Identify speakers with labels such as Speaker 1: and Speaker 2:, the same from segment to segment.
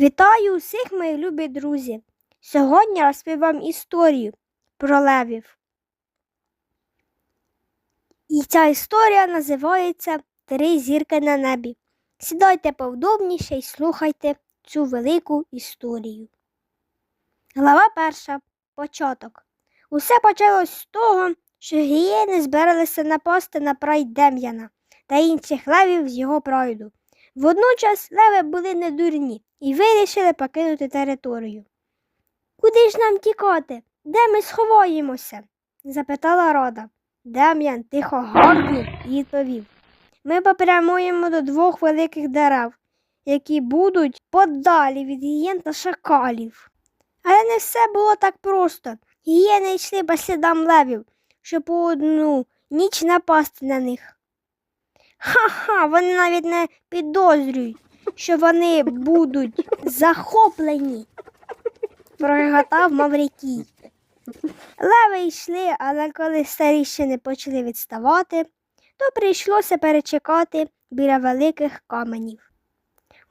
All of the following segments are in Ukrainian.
Speaker 1: Вітаю усіх, мої любі друзі! Сьогодні розповім вам історію про левів. І ця історія називається Три зірки на небі. Сідайте повдобніше і слухайте цю велику історію. Глава перша. Початок. Усе почалось з того, що гієни збиралися напасти на прайд Дем'яна та інших левів з його прайду. Водночас леви були недурні і вирішили покинути територію. Куди ж нам тікати? Де ми сховаємося? запитала Рода. Дем'ян тихо гаркнув і відповів. Ми попрямуємо до двох великих дерев, які будуть подалі від гієн та шакалів. Але не все було так просто. Гієни йшли по слідам левів, щоб по одну ніч напасти на них. Ха-ха, вони навіть не підозрюють, що вони будуть захоплені, прореготав Маврикій. Леви йшли, але коли старіщини почали відставати, то прийшлося перечекати біля великих каменів.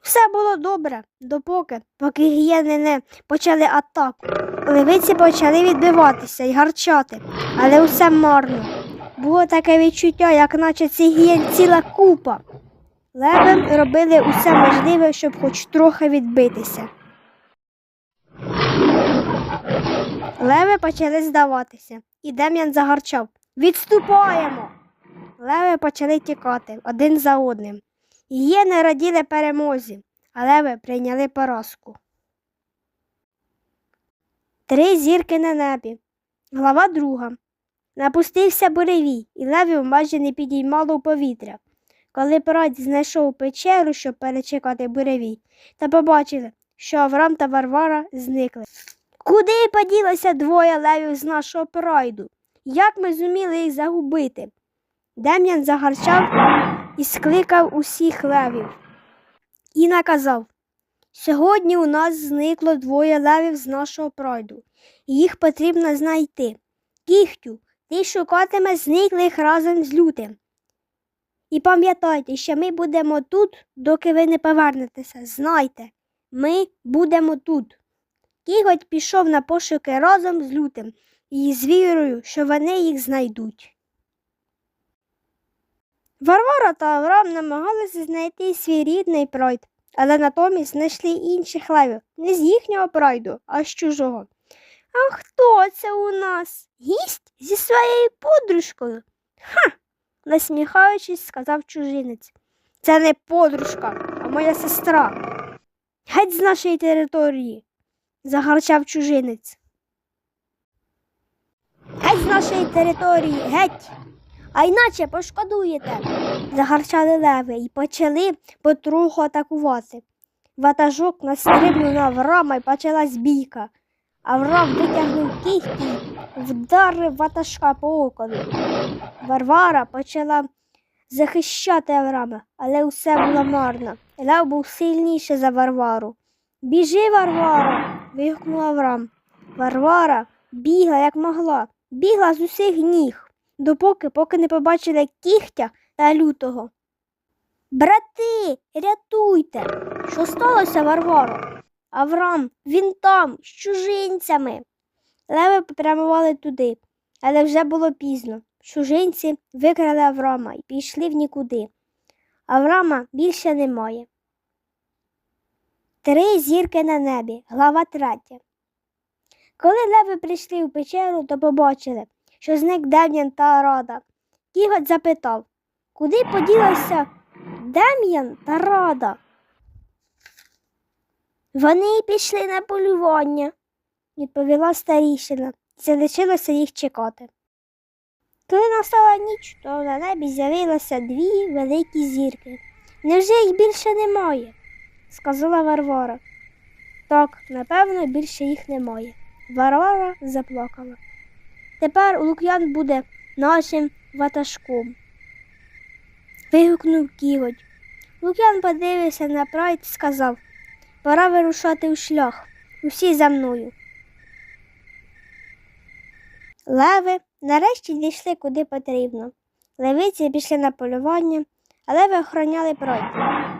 Speaker 1: Все було добре, допоки, поки гієни не почали атаку. Левиці почали відбиватися і гарчати, але усе марно. Було таке відчуття, як наче цих гієн ціла купа. Леви робили усе можливе, щоб хоч трохи відбитися. Леви почали здаватися, і Дем'ян загарчав. Відступаємо. Леви почали тікати один за одним. Гієни раділи перемозі, а леви прийняли поразку. Три зірки на небі. Глава друга. Напустився буревій, і левів майже не підіймало у повітря. Коли прайд знайшов печеру, щоб перечекати буревій, та побачили, що Аврам та Варвара зникли. Куди поділося двоє левів з нашого прайду? Як ми зуміли їх загубити? Дем'ян загарчав і скликав усіх левів і наказав Сьогодні у нас зникло двоє левів з нашого прайду, і їх потрібно знайти. Кіхтю, ти шукатиме зниклих разом з лютим. І пам'ятайте, що ми будемо тут, доки ви не повернетеся. Знайте, ми будемо тут. Кіготь пішов на пошуки разом з лютим і з вірою, що вони їх знайдуть. Варвара та Авраам намагалися знайти свій рідний пройд, але натомість знайшли інших левів не з їхнього пройду, а з чужого. А хто це у нас? Гість зі своєю подружкою? Ха. насміхаючись, сказав чужинець. Це не подружка, а моя сестра. Геть з нашої території, загарчав чужинець. Геть з нашої території, геть. А іначе пошкодуєте, загарчали леви і почали потроху атакувати. Ватажок настрибнув на Аврама і почалась бійка. Аврам витягнув кіхті вдарив ватажка по окові. Варвара почала захищати Аврама, але усе було марно. Лев був сильніший за Варвару. Біжи, Варвара. вигукнув Аврам. Варвара бігла, як могла, бігла з усіх ніг допоки поки не побачили кігтя та лютого. Брати, рятуйте, що сталося, Варваро? Аврам, він там, з чужинцями. Леви попрямували туди, але вже було пізно. Чужинці викрали Аврама і пішли в нікуди. Аврама більше немає. Три зірки на небі, глава третя. Коли леви прийшли в печеру, то побачили, що зник Дем'ян та Рада. Кіготь запитав, куди поділися Дем'ян та Рада? Вони пішли на полювання, відповіла старішина, і залишилося їх чекати. Коли настала ніч, то на небі з'явилося дві великі зірки. Невже їх більше немає? сказала Варвара. Так, напевно, більше їх немає. Варвара заплакала. Тепер Лук'ян буде нашим ватажком. Вигукнув кіготь. Лук'ян подивився на прайд і сказав Пора вирушати у шлях. Усі за мною. Леви нарешті дійшли куди потрібно. Левиці пішли на полювання, а леви охороняли пройд.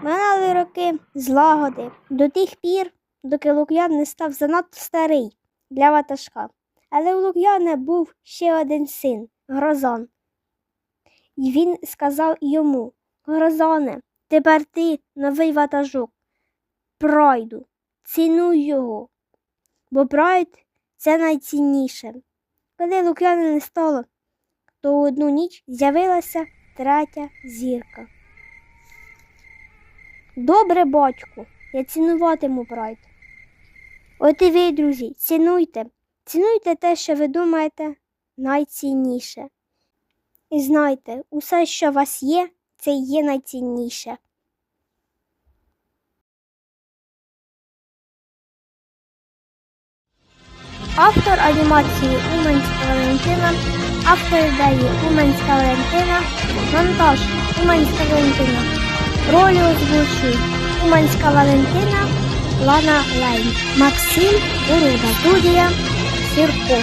Speaker 1: Минали роки злагоди до тих пір, доки Лук'ян не став занадто старий для ватажка. Але у Лук'яна був ще один син Грозон. І він сказав йому Грозоне, тепер ти новий ватажок. Пройду, цінуй його, бо пройд це найцінніше. Коли Лук'яна не стало, то у одну ніч з'явилася третя зірка. Добре, батьку, я цінуватиму прайд. От і ви, друзі, цінуйте, цінуйте те, що ви думаєте найцінніше. І знайте, усе, що у вас є, це є найцінніше. Автор анімації Уманська Валентина, автор ідеї Уманська Валентина, монтаж Уманська Валентина. Ролі озвучують Уманська Валентина, Лана Лейн, Максим Уруда, студія Сірко.